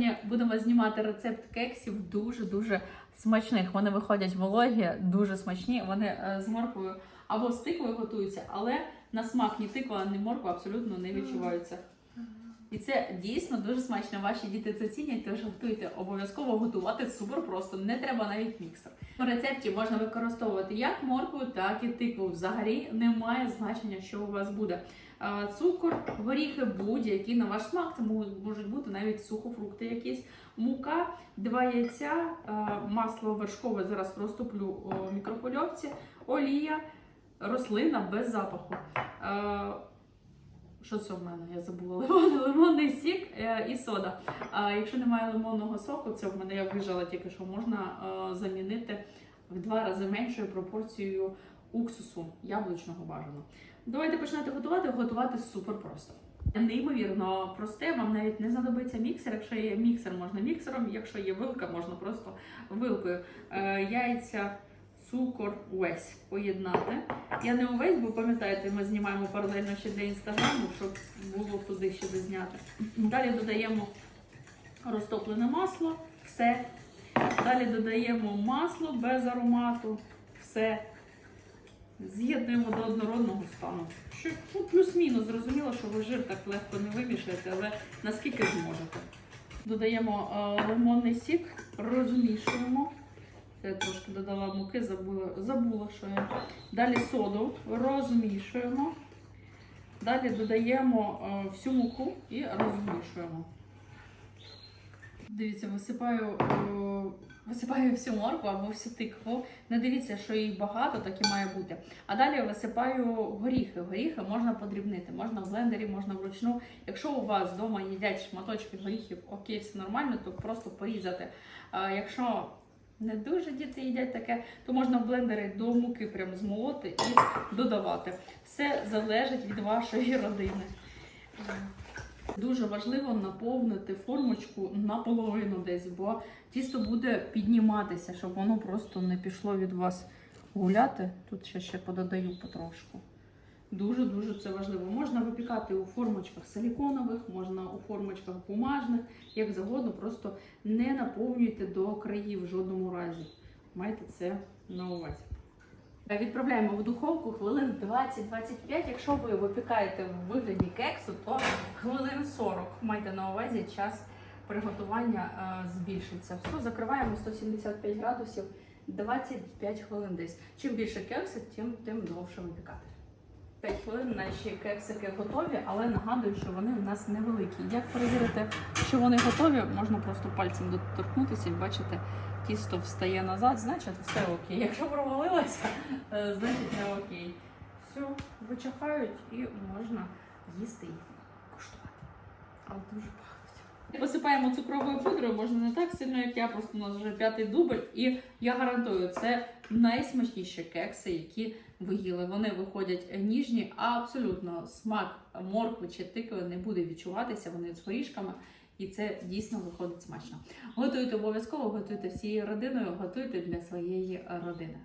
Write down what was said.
Сьогодні Будемо знімати рецепт кексів дуже-дуже смачних. Вони виходять вологі, дуже смачні. Вони е, з морквою або з тиквою готуються, але на смак ні тиква, ні морква абсолютно не відчуваються. І це дійсно дуже смачно. Ваші діти це цінять, тож готуйте. Обов'язково готувати супер просто. Не треба навіть міксер. В рецепті можна використовувати як моркву, так і тикву. Взагалі немає значення, що у вас буде. Цукор, горіхи, будь-які на ваш смак. Це можуть бути навіть сухофрукти якісь, мука, два яйця, масло вершкове. Зараз розтоплю у мікрохвильовці, олія, рослина без запаху. Що це в мене? Я забула лимон, лимонний сік е, і сода. А якщо немає лимонного соку, це в мене я вижала тільки що можна е, замінити в два рази меншою пропорцією уксусу яблучного бажано. Давайте починати готувати. Готувати супер просто. Неймовірно просте, вам навіть не знадобиться міксер. Якщо є міксер, можна міксером, якщо є вилка, можна просто вилкою. Е, яйця, цукор, увесь поєднати. Я не увесь, бо пам'ятаєте, ми знімаємо паралельно ще для інстаграму, щоб було туди ще зняти. Далі додаємо розтоплене масло, все. Далі додаємо масло без аромату, все. З'єднуємо до однородного стану. Що ну, плюс-мінус, зрозуміло, що ви жир так легко не вимішаєте, але наскільки зможете. Додаємо е, лимонний сік, розмішуємо. Я трошки додала муки, забула, забула, що я. Далі соду розмішуємо. Далі додаємо е, всю муку і розмішуємо. Дивіться, висипаю, е, висипаю всю моркву або всю тикву. Не дивіться, що їх багато, так і має бути. А далі висипаю горіхи. Горіхи можна подрібнити, можна в блендері, можна вручну. Якщо у вас вдома їдять шматочки горіхів, окей, все нормально, то просто порізати. Якщо не дуже діти їдять таке, то можна в блендері до муки прям змолоти і додавати. Все залежить від вашої родини. Дуже важливо наповнити формочку наполовину десь, бо тісто буде підніматися, щоб воно просто не пішло від вас гуляти. Тут ще ще пододаю потрошку. Дуже-дуже це важливо. Можна випікати у формочках силіконових, можна у формочках бумажних, як завгодно, просто не наповнюйте до країв в жодному разі. Майте це на увазі. Відправляємо в духовку хвилин 20-25. Якщо ви випікаєте в вигляді кексу, то хвилин 40. Майте на увазі час приготування е, збільшиться. Все, закриваємо 175 градусів 25 хвилин десь. Чим більше кекси, тим, тим довше випікати. 5 хвилин наші кексики готові, але нагадую, що вони у нас невеликі. Як перевірити, що вони готові, можна просто пальцем доторкнутися і бачите, тісто встає назад, значить все окей. Якщо провалилося, е, значить не окей. Все, вичахають і можна їсти їх куштувати. Але дуже пахнуть. Посипаємо цукровою пудрою, можна не так сильно, як я, просто у нас вже п'ятий дубль. І я гарантую, це найсмачніші кекси, які ви їли. Вони виходять ніжні, а абсолютно смак моркви чи тикви не буде відчуватися. Вони з горішками. І це дійсно виходить смачно. Готуйте обов'язково, готуйте всією родиною, готуйте для своєї родини.